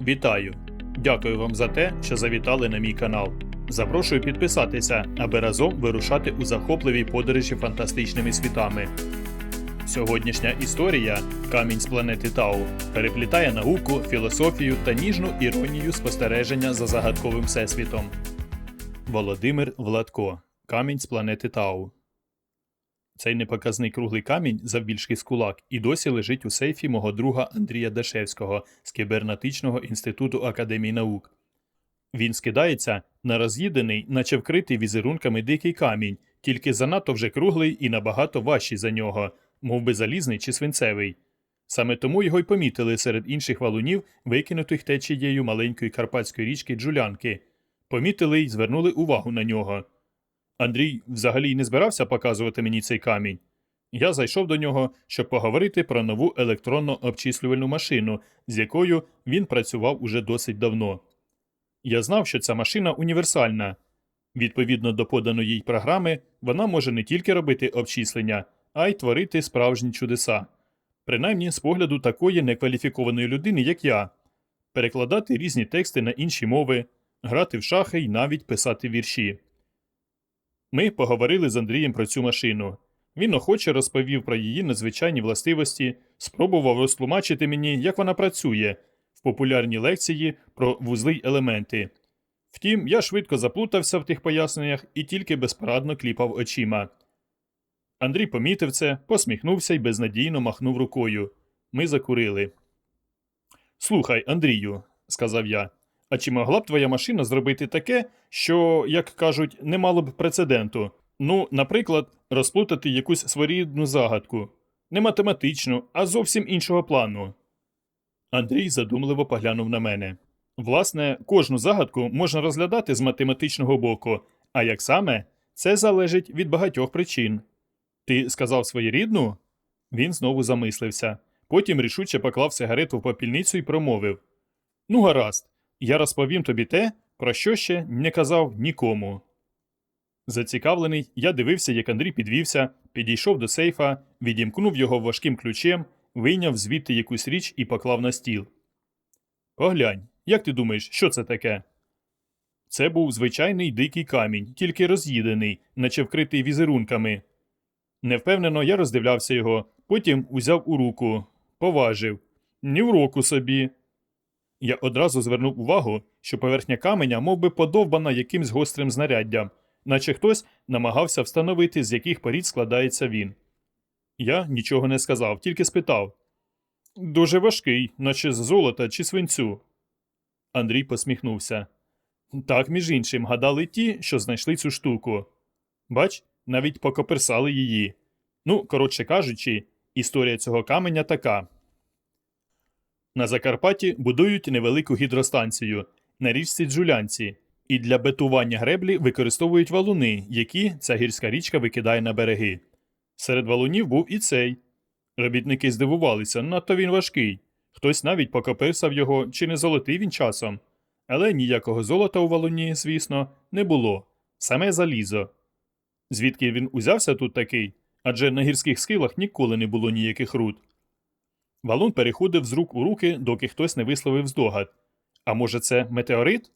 Вітаю! Дякую вам за те, що завітали на мій канал. Запрошую підписатися, аби разом вирушати у захопливій подорожі фантастичними світами. Сьогоднішня історія Камінь з планети Тау переплітає науку, філософію та ніжну іронію спостереження за загадковим всесвітом. Володимир Владко Камінь з планети Тау. Цей непоказний круглий камінь завбільшки з кулак і досі лежить у сейфі мого друга Андрія Дашевського з Кібернетичного інституту Академії наук. Він скидається на роз'їдений, наче вкритий візерунками дикий камінь, тільки занадто вже круглий і набагато важчий за нього, мов би залізний чи свинцевий. Саме тому його й помітили серед інших валунів, викинутих течією маленької карпатської річки Джулянки. Помітили й звернули увагу на нього. Андрій взагалі не збирався показувати мені цей камінь. Я зайшов до нього, щоб поговорити про нову електронно обчислювальну машину, з якою він працював уже досить давно. Я знав, що ця машина універсальна. Відповідно до поданої їй програми, вона може не тільки робити обчислення, а й творити справжні чудеса. Принаймні з погляду такої некваліфікованої людини, як я, перекладати різні тексти на інші мови, грати в шахи і навіть писати вірші. Ми поговорили з Андрієм про цю машину. Він охоче розповів про її надзвичайні властивості, спробував розтлумачити мені, як вона працює, в популярній лекції про вузли й елементи. Втім, я швидко заплутався в тих поясненнях і тільки безпорадно кліпав очима. Андрій помітив це, посміхнувся і безнадійно махнув рукою. Ми закурили. Слухай, Андрію, сказав я, а чи могла б твоя машина зробити таке, що, як кажуть, не мало б прецеденту? Ну, наприклад, розплутати якусь своєрідну загадку. Не математичну, а зовсім іншого плану. Андрій задумливо поглянув на мене. Власне, кожну загадку можна розглядати з математичного боку, а як саме, це залежить від багатьох причин. Ти сказав своєрідну? Він знову замислився. Потім рішуче поклав сигарету в попільницю і промовив: Ну, гаразд, я розповім тобі те, про що ще не казав нікому. Зацікавлений, я дивився, як Андрій підвівся, підійшов до сейфа, відімкнув його важким ключем, вийняв звідти якусь річ і поклав на стіл. Поглянь, як ти думаєш, що це таке? Це був звичайний дикий камінь, тільки роз'їдений, наче вкритий візерунками. Невпевнено, я роздивлявся його, потім узяв у руку, поважив. Ні в року собі. Я одразу звернув увагу, що поверхня каменя мов би, подовбана якимсь гострим знаряддям, наче хтось намагався встановити, з яких порід складається він. Я нічого не сказав, тільки спитав Дуже важкий, наче з золота чи свинцю. Андрій посміхнувся. Так, між іншим, гадали ті, що знайшли цю штуку. Бач, навіть покоперсали її. Ну, коротше кажучи, історія цього каменя така. На Закарпатті будують невелику гідростанцію на річці Джулянці, і для бетування греблі використовують валуни, які ця гірська річка викидає на береги. Серед валунів був і цей. Робітники здивувалися, надто він важкий. Хтось навіть покоперсав його, чи не золотий він часом. Але ніякого золота у валуні, звісно, не було. Саме залізо. Звідки він узявся тут такий? Адже на гірських схилах ніколи не було ніяких руд. Валун переходив з рук у руки, доки хтось не висловив здогад. А може, це метеорит?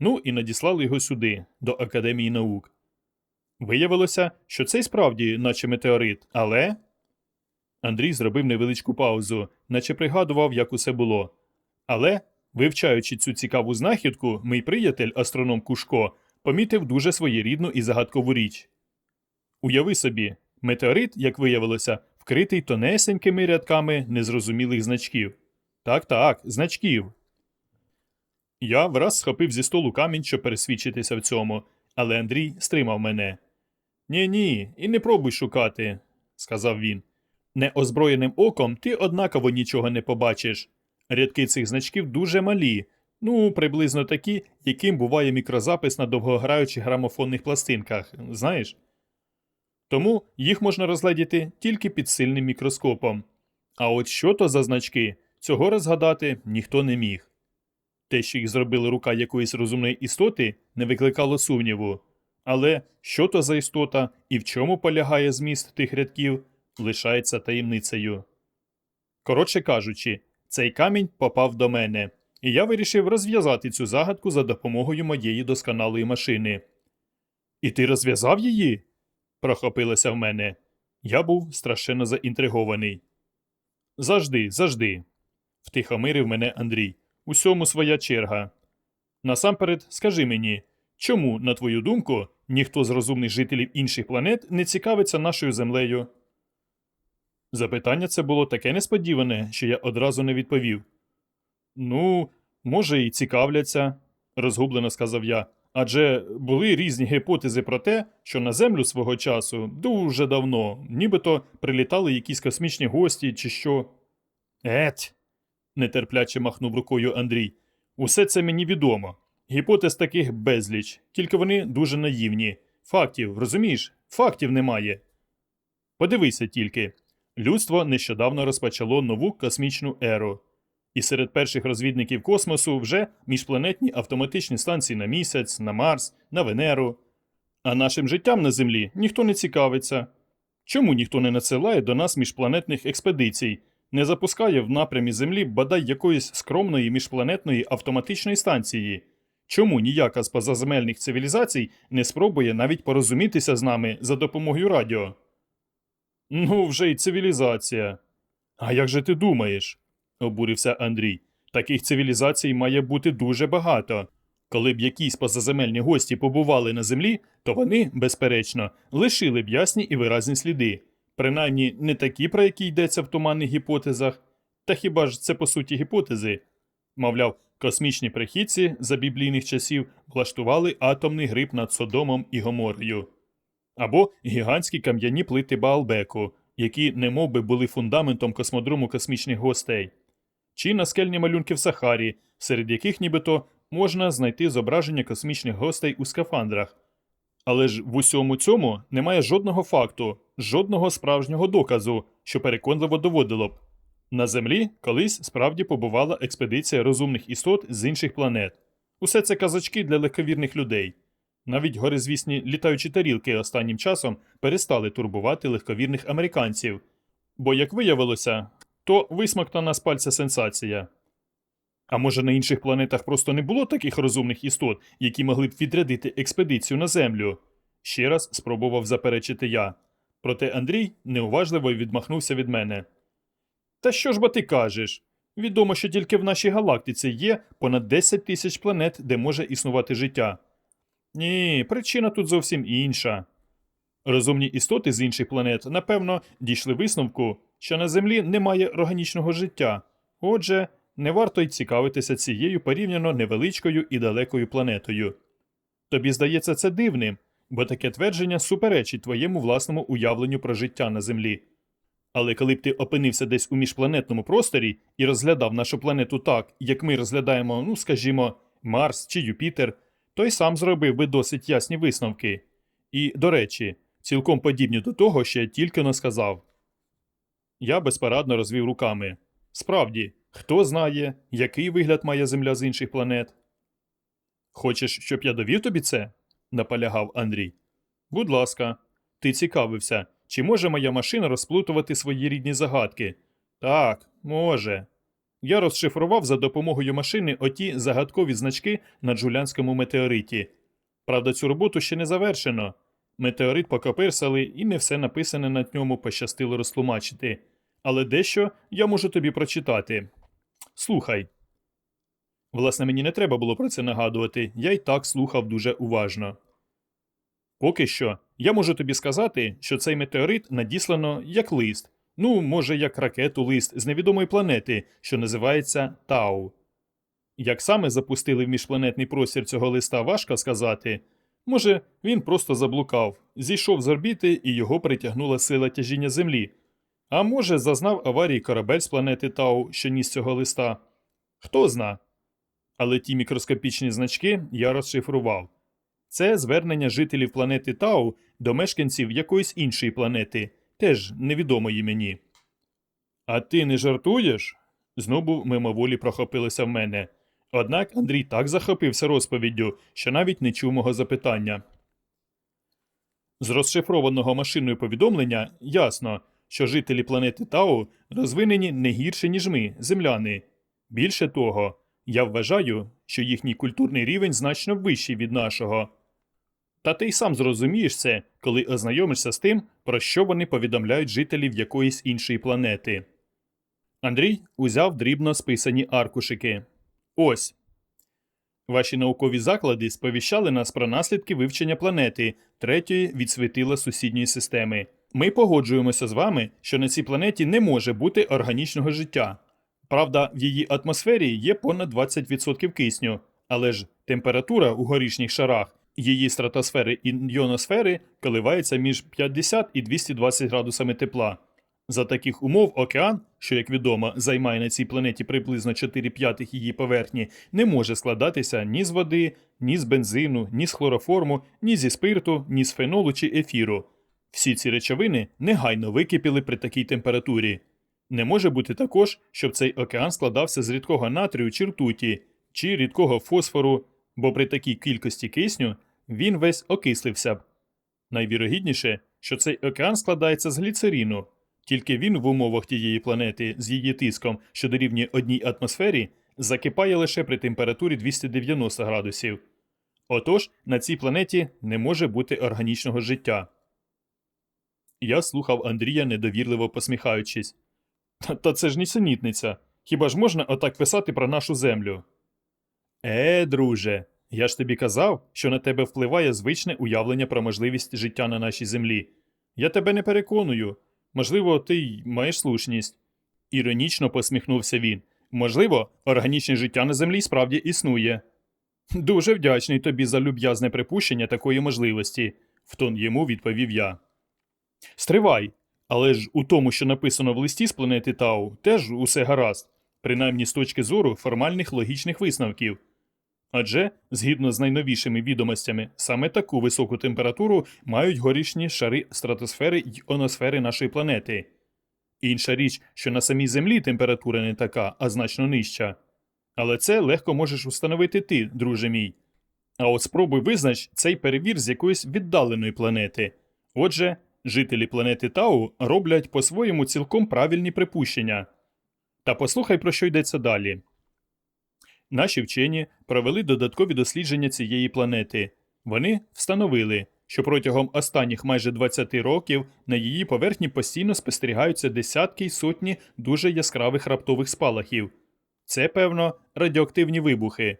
Ну і надіслали його сюди, до Академії наук. Виявилося, що це справді, наче метеорит, але. Андрій зробив невеличку паузу, наче пригадував, як усе було. Але, вивчаючи цю цікаву знахідку, мій приятель, астроном Кушко, помітив дуже своєрідну і загадкову річ. Уяви собі, метеорит, як виявилося, вкритий тонесенькими рядками незрозумілих значків. Так, так, значків. Я враз схопив зі столу камінь, щоб пересвідчитися в цьому, але Андрій стримав мене. Ні, ні, і не пробуй шукати, сказав він. Неозброєним оком ти однаково нічого не побачиш. Рядки цих значків дуже малі, ну, приблизно такі, яким буває мікрозапис на довгограючих грамофонних пластинках, знаєш? Тому їх можна розглядіти тільки під сильним мікроскопом. А от що то за значки, цього розгадати ніхто не міг. Те, що їх зробила рука якоїсь розумної істоти, не викликало сумніву. Але що то за істота і в чому полягає зміст тих рядків, лишається таємницею. Коротше кажучи, цей камінь попав до мене, і я вирішив розв'язати цю загадку за допомогою моєї досконалої машини. І ти розв'язав її? Прохопилося в мене. Я був страшенно заінтригований. Завжди, завжди. втихомирив мене Андрій. Усьому своя черга. Насамперед, скажи мені, чому, на твою думку, ніхто з розумних жителів інших планет не цікавиться нашою землею? Запитання це було таке несподіване, що я одразу не відповів. Ну, може, і цікавляться, розгублено сказав я. Адже були різні гіпотези про те, що на Землю свого часу дуже давно, нібито прилітали якісь космічні гості чи що. Ет. нетерпляче махнув рукою Андрій. Усе це мені відомо. Гіпотез таких безліч, тільки вони дуже наївні. Фактів, розумієш? Фактів немає. Подивися тільки. Людство нещодавно розпочало нову космічну еру. І серед перших розвідників космосу вже міжпланетні автоматичні станції на місяць, на Марс, на Венеру. А нашим життям на Землі ніхто не цікавиться. Чому ніхто не надсилає до нас міжпланетних експедицій, не запускає в напрямі Землі бодай якоїсь скромної міжпланетної автоматичної станції? Чому ніяка з позаземельних цивілізацій не спробує навіть порозумітися з нами за допомогою радіо? Ну, вже й цивілізація. А як же ти думаєш? Обурився Андрій. Таких цивілізацій має бути дуже багато. Коли б якісь позаземельні гості побували на землі, то вони, безперечно, лишили б ясні і виразні сліди, принаймні не такі, про які йдеться в туманних гіпотезах. Та хіба ж це по суті гіпотези? Мовляв, космічні прихідці за біблійних часів влаштували атомний гриб над Содомом і Гоморою. Або гігантські кам'яні плити Баалбеку, які немов би були фундаментом космодрому космічних гостей чи наскельні малюнки в Сахарі, серед яких нібито можна знайти зображення космічних гостей у скафандрах. Але ж в усьому цьому немає жодного факту, жодного справжнього доказу, що переконливо доводило б. На Землі колись справді побувала експедиція розумних істот з інших планет. Усе це казочки для легковірних людей. Навіть горизвісні літаючі тарілки останнім часом перестали турбувати легковірних американців. Бо, як виявилося, то висмоктана з пальця сенсація. А може на інших планетах просто не було таких розумних істот, які могли б відрядити експедицію на Землю? Ще раз спробував заперечити я. Проте Андрій неуважливо відмахнувся від мене. Та що ж бо ти кажеш? Відомо, що тільки в нашій галактиці є понад 10 тисяч планет, де може існувати життя. Ні, причина тут зовсім інша. Розумні істоти з інших планет, напевно, дійшли висновку, що на Землі немає органічного життя. Отже, не варто й цікавитися цією порівняно невеличкою і далекою планетою. Тобі здається це дивним, бо таке твердження суперечить твоєму власному уявленню про життя на Землі. Але коли б ти опинився десь у міжпланетному просторі і розглядав нашу планету так, як ми розглядаємо, ну скажімо, Марс чи Юпітер, то й сам зробив би досить ясні висновки. І, до речі, цілком подібні до того, що я тільки не сказав. Я безпорадно розвів руками. Справді, хто знає, який вигляд має Земля з інших планет? Хочеш, щоб я довів тобі це? наполягав Андрій. Будь ласка, ти цікавився, чи може моя машина розплутувати свої рідні загадки? Так, може. Я розшифрував за допомогою машини оті загадкові значки на джулянському метеориті. Правда, цю роботу ще не завершено. Метеорит покоперсали, і не все написане на ньому пощастило розтлумачити. Але дещо я можу тобі прочитати. Слухай. Власне, мені не треба було про це нагадувати, я й так слухав дуже уважно. Поки що, я можу тобі сказати, що цей метеорит надіслано як лист, ну, може, як ракету лист з невідомої планети, що називається Тау. Як саме запустили в міжпланетний простір цього листа, важко сказати. Може, він просто заблукав, зійшов з орбіти і його притягнула сила тяжіння Землі. А може, зазнав аварії корабель з планети Тау, що ніс цього листа. Хто зна. Але ті мікроскопічні значки я розшифрував. Це звернення жителів планети Тау до мешканців якоїсь іншої планети, теж невідомої мені. А ти не жартуєш? Знову мимоволі прохопилося в мене. Однак Андрій так захопився розповіддю, що навіть не чув мого запитання. З розшифрованого машиною повідомлення ясно, що жителі планети Тау розвинені не гірше, ніж ми, земляни. Більше того, Я вважаю, що їхній культурний рівень значно вищий від нашого. Та ти й сам зрозумієш це, коли ознайомишся з тим, про що вони повідомляють жителів якоїсь іншої планети. Андрій узяв дрібно списані аркушики. Ось. Ваші наукові заклади сповіщали нас про наслідки вивчення планети, третьої від світила сусідньої системи. Ми погоджуємося з вами, що на цій планеті не може бути органічного життя. Правда, в її атмосфері є понад 20% кисню, але ж температура у горішніх шарах її стратосфери і йоносфери коливається між 50 і 220 градусами тепла. За таких умов океан, що, як відомо, займає на цій планеті приблизно 4 п'ятих її поверхні, не може складатися ні з води, ні з бензину, ні з хлороформу, ні зі спирту, ні з фенолу чи ефіру. Всі ці речовини негайно википіли при такій температурі. Не може бути також, щоб цей океан складався з рідкого натрію чи ртуті, чи рідкого фосфору, бо при такій кількості кисню він весь окислився б. Найвірогідніше, що цей океан складається з гліцерину, тільки він в умовах тієї планети з її тиском, що дорівнює одній атмосфері, закипає лише при температурі 290 градусів. Отож, на цій планеті не може бути органічного життя. Я слухав Андрія, недовірливо посміхаючись. Та, це ж нісенітниця. Хіба ж можна отак писати про нашу землю? Е, друже, я ж тобі казав, що на тебе впливає звичне уявлення про можливість життя на нашій землі. Я тебе не переконую. Можливо, ти й маєш слушність. Іронічно посміхнувся він. Можливо, органічне життя на землі справді існує. Дуже вдячний тобі за люб'язне припущення такої можливості, в тон йому відповів я. Стривай. Але ж у тому, що написано в листі з планети Тау, теж усе гаразд, принаймні з точки зору формальних логічних висновків. Адже, згідно з найновішими відомостями, саме таку високу температуру мають горішні шари стратосфери й оносфери нашої планети. Інша річ, що на самій Землі температура не така, а значно нижча. Але це легко можеш установити ти, друже мій. А от спробуй визнач цей перевір з якоїсь віддаленої планети. Отже, жителі планети Тау роблять по-своєму цілком правильні припущення. Та послухай, про що йдеться далі. Наші вчені провели додаткові дослідження цієї планети. Вони встановили, що протягом останніх майже 20 років на її поверхні постійно спостерігаються десятки й сотні дуже яскравих раптових спалахів. Це, певно, радіоактивні вибухи.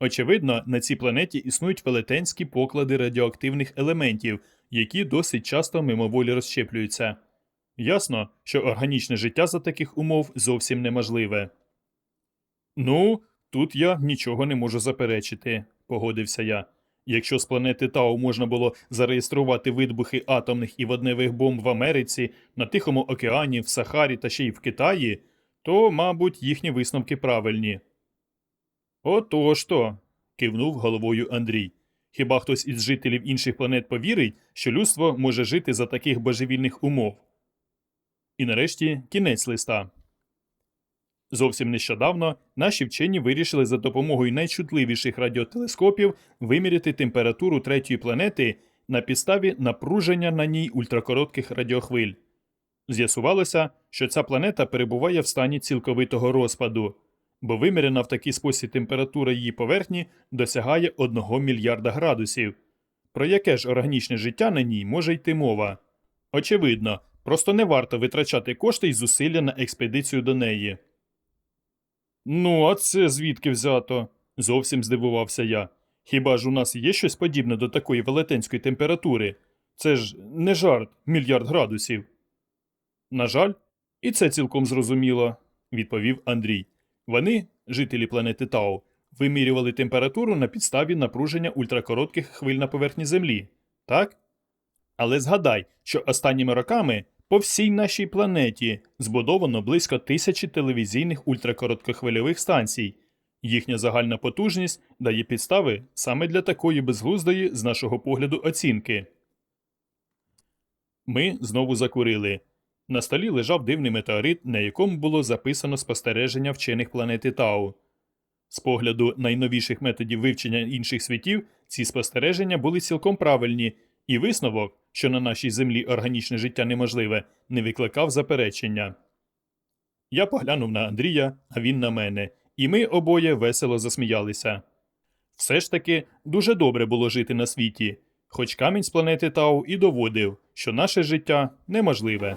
Очевидно, на цій планеті існують велетенські поклади радіоактивних елементів, які досить часто мимоволі розщеплюються. Ясно, що органічне життя за таких умов зовсім неможливе. Ну, тут я нічого не можу заперечити, погодився я. Якщо з планети Тау можна було зареєструвати вибухи атомних і водневих бомб в Америці, на Тихому океані, в Сахарі та ще й в Китаї, то, мабуть, їхні висновки правильні. Отож то, кивнув головою Андрій. Хіба хтось із жителів інших планет повірить, що людство може жити за таких божевільних умов? І нарешті кінець листа. Зовсім нещодавно наші вчені вирішили за допомогою найчутливіших радіотелескопів виміряти температуру третьої планети на підставі напруження на ній ультракоротких радіохвиль. З'ясувалося, що ця планета перебуває в стані цілковитого розпаду, бо виміряна в такий спосіб температура її поверхні досягає 1 мільярда градусів. Про яке ж органічне життя на ній може йти мова? Очевидно, просто не варто витрачати кошти й зусилля на експедицію до неї. Ну, а це звідки взято? зовсім здивувався я. Хіба ж у нас є щось подібне до такої велетенської температури? Це ж не жарт, мільярд градусів. На жаль, і це цілком зрозуміло, відповів Андрій. Вони, жителі планети Тау, вимірювали температуру на підставі напруження ультракоротких хвиль на поверхні Землі, так? Але згадай, що останніми роками по всій нашій планеті збудовано близько тисячі телевізійних ультракороткохвильових станцій. Їхня загальна потужність дає підстави саме для такої безглуздої, з нашого погляду, оцінки. Ми знову закурили. На столі лежав дивний метеорит, на якому було записано спостереження вчених планети Тау. З погляду найновіших методів вивчення інших світів, ці спостереження були цілком правильні, і висновок, що на нашій землі органічне життя неможливе, не викликав заперечення. Я поглянув на Андрія, а він на мене, і ми обоє весело засміялися. Все ж таки дуже добре було жити на світі, хоч камінь з планети Тау і доводив, що наше життя неможливе.